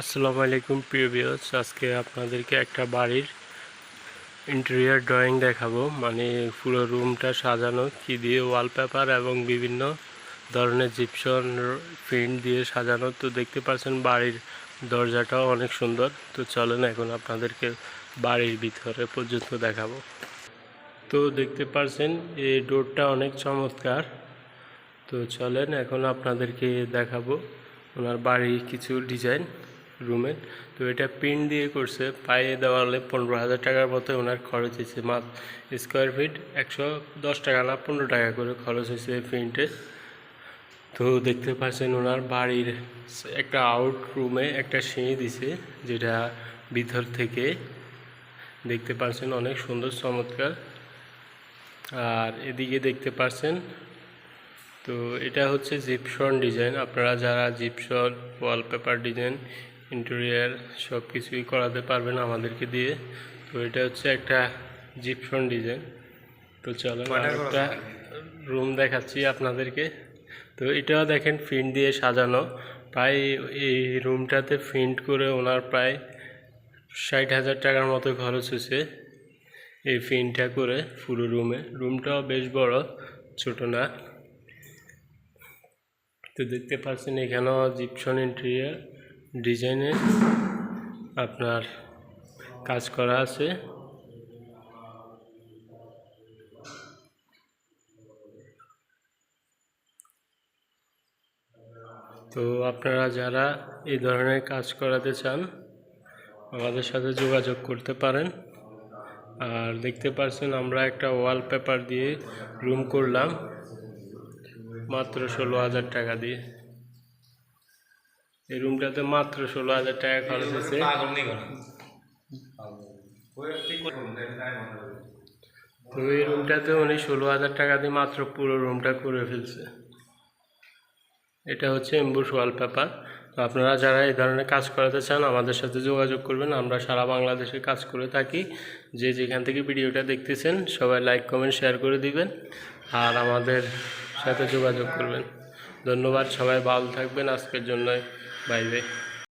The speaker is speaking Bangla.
আসসালামু আলাইকুম, প্রিয় ভিউয়ার্স আজকে আপনাদেরকে একটা বাড়ির ইন্টেরিয়ার ড্রয়িং দেখাবো। মানে পুরো রুমটা সাজানো, কি দিয়ে ওয়ালপেপার এবং বিভিন্ন ধরনের জিপসন প্রিন্ট দিয়ে সাজানো। তো দেখতে পাচ্ছেন বাড়ির দরজাটাও অনেক সুন্দর। তো চলেন এখন আপনাদেরকে বাড়ির ভিতরে পর্যন্ত দেখাবো। তো দেখতে পাচ্ছেন, এই ডোরটা অনেক চমৎকার। তো চলেন এখন আপনাদেরকে দেখাবো ওনার বাড়ির কিছু ডিজাইন রুমের তো এটা প্রিন্ট দিয়ে করছে, পায়ে দেওয়ালে পনেরো হাজার টাকার মতো ওনার খরচ হয়েছে। মাত্র স্কোয়ার ফিট একশো দশ টাকা না, পনেরো টাকা করে খরচ হয়েছে এই প্রিন্টে তো দেখতে পাচ্ছেন ওনার বাড়ির একটা আউট রুমে একটা সিঁড়ি দিছে, যেটা ভিতর থেকে দেখতে পাচ্ছেন অনেক সুন্দর, চমৎকার। আর এদিকে দেখতে পাচ্ছেন, তো এটা হচ্ছে জিপসন ডিজাইন। আপনারা যারা জিপসন ওয়ালপেপার ডিজাইন ইন্টেরিয়ার সব কিছুই করাতে পারবেন আমাদেরকে দিয়ে। তো এটা হচ্ছে একটা জিপসন ডিজাইন তো চলেন একটা রুম দেখাচ্ছি আপনাদেরকে। তো এটাও দেখেন ফিন্ট দিয়ে সাজানো। প্রায় এই রুমটাতে ফিন্ট করে ওনার প্রায় ষাট হাজার টাকার মতো খরচ হয়েছে এই প্রিন্টটা করে পুরো রুমে রুমটাও বেশ বড় ছোট না। তো দেখতে পাচ্ছেন এখানেও জিপসন ইন্টেরিয়ার ডিজাইনের আপনার কাজ করা আছে। তো আপনারা যারা এই ধরনের কাজ করাতে চান, আমাদের সাথে যোগাযোগ করতে পারেন। আর দেখতে পাচ্ছেন আমরা একটা ওয়ালপেপার দিয়ে রুম করলাম, মাত্র ষোলো হাজার টাকা দিয়ে। এই রুমটাতে মাত্র ষোলো হাজার টাকা খরচ হয়েছে। তো এই রুমটাতে উনি ষোলো হাজার টাকা দিয়ে মাত্র পুরো রুমটা করে ফেলছে। এটা হচ্ছে এম্বুস ওয়ালপেপার তো আপনারা যারা এই ধরনের কাজ করাতে চান আমাদের সাথে যোগাযোগ করবেন। আমরা সারা বাংলাদেশে কাজ করে থাকি। যে যেখান থেকে ভিডিওটা দেখতেছেন সবাই লাইক কমেন্ট শেয়ার করে দিবেন। আর আমাদের সাথে যোগাযোগ করবেন। ধন্যবাদ সবাই ভালো থাকবেন আজকের জন্য বাই বাই